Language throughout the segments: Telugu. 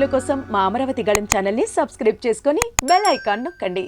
వీడియోల కోసం మా అమరావతి గళం ఛానల్ని సబ్స్క్రైబ్ చేసుకొని బెల్ ఐకాన్ నొక్కండి.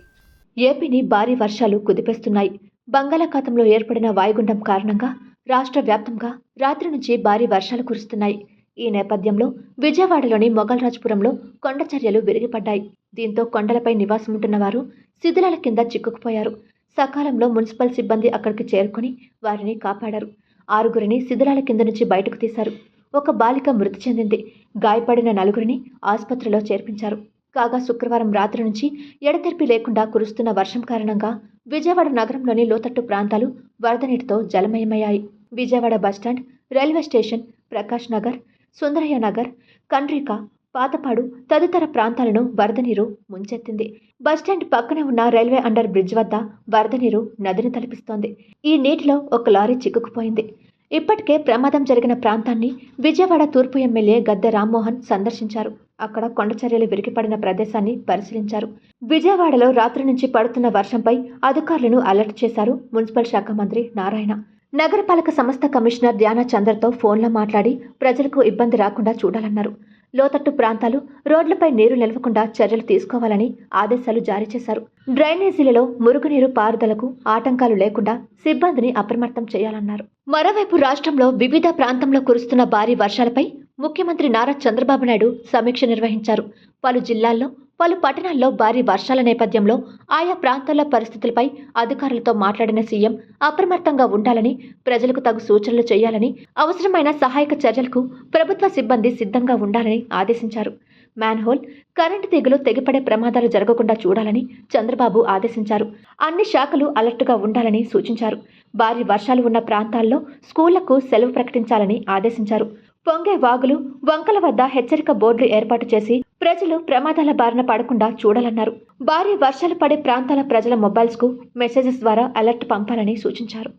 ఏపీని భారీ వర్షాలు కుదిపేస్తున్నాయి. బంగాళాఖాతంలో ఏర్పడిన వాయుగుండం కారణంగా రాష్ట్ర వ్యాప్తంగా రాత్రి నుంచి భారీ వర్షాలు కురుస్తున్నాయి. ఈ నేపథ్యంలో విజయవాడలోని మొగల్రాజ్పురంలో కొండచర్యలు విరిగిపడ్డాయి. దీంతో కొండలపై నివాసముంటున్న వారు శిథిలాల కింద చిక్కుకుపోయారు. సకాలంలో మున్సిపల్ సిబ్బంది అక్కడికి చేరుకొని వారిని కాపాడారు. ఆరుగురిని శిథిలాల కింద నుంచి బయటకు తీశారు. ఒక బాలిక మృతి చెందింది. గాయపడిన నలుగురిని ఆసుపత్రిలో చేర్పించారు. కాగా శుక్రవారం రాత్రి నుంచి ఎడతెరిపి లేకుండా కురుస్తున్న వర్షం కారణంగా విజయవాడ నగరంలోని లోతట్టు ప్రాంతాలు వరద నీటితో జలమయమయ్యాయి. Vijayawada bus stand railway station Prakash Nagar Sundarayya Nagar Kandrika Patapadu తదితర ప్రాంతాలను వరద నీరు ముంచెత్తింది. బస్టాండ్ పక్కనే ఉన్న రైల్వే అండర్ బ్రిడ్జ్ వద్ద వరద నీరు నదిని తలపిస్తోంది. ఈ నీటిలో ఒక లారీ చిక్కుకుపోయింది. ఇప్పటికే ప్రమాదం జరిగిన ప్రాంతాన్ని విజయవాడ తూర్పు ఎమ్మెల్యే గద్దె రామ్మోహన్ సందర్శించారు. అక్కడ కొండచర్యలు విరిగిపడిన ప్రదేశాన్ని పరిశీలించారు. విజయవాడలో రాత్రి నుంచి పడుతున్న వర్షంపై అధికారులను అలర్ట్ చేశారు మున్సిపల్ శాఖ మంత్రి నారాయణ. నగరపాలక సంస్థ కమిషనర్ ధ్యాన చంద్రతో ఫోన్లో మాట్లాడి ప్రజలకు ఇబ్బంది రాకుండా చూడాలన్నారు. లోతట్టు ప్రాంతాలు రోడ్లపై నీరు నిలవకుండా చర్యలు తీసుకోవాలని ఆదేశాలు జారీ చేశారు. డ్రైనేజీలలో మురుగునీరు పారుదలకు ఆటంకాలు లేకుండా సిబ్బందిని అప్రమత్తం చేయాలన్నారు. మరోవైపు రాష్ట్రంలో వివిధ ప్రాంతంలో కురుస్తున్న భారీ వర్షాలపై ముఖ్యమంత్రి నారా చంద్రబాబు నాయుడు సమీక్ష నిర్వహించారు. పలు జిల్లాల్లో పలు పట్టణాల్లో భారీ వర్షాల నేపథ్యంలో ఆయా ప్రాంతాల పరిస్థితులపై అధికారులతో మాట్లాడిన సీఎం అప్రమత్తంగా ఉండాలని ప్రజలకు తగు సూచనలు చేయాలని అవసరమైన సహాయక చర్యలకు ప్రభుత్వ సిబ్బంది సిద్ధంగా ఉండాలని ఆదేశించారు. మ్యాన్హోల్ కరెంటు తీగలు తెగిపడే ప్రమాదాలు జరగకుండా చూడాలని చంద్రబాబు ఆదేశించారు. అన్ని శాఖలు అలర్టుగా ఉండాలని సూచించారు. భారీ వర్షాలు ఉన్న ప్రాంతాల్లో స్కూళ్ళకు సెలవు ప్రకటించాలని ఆదేశించారు. పొంగే వాగులు వంకల వద్ద హెచ్చరిక బోర్డులు ఏర్పాటు చేసి ప్రజలు ప్రమాదాల బారిన పడకుండా చూడాలన్నారు. భారీ వర్షాలు పడే ప్రాంతాల ప్రజల మొబైల్స్కు మెసేజెస్ ద్వారా అలర్ట్ పంపాలని సూచించారు.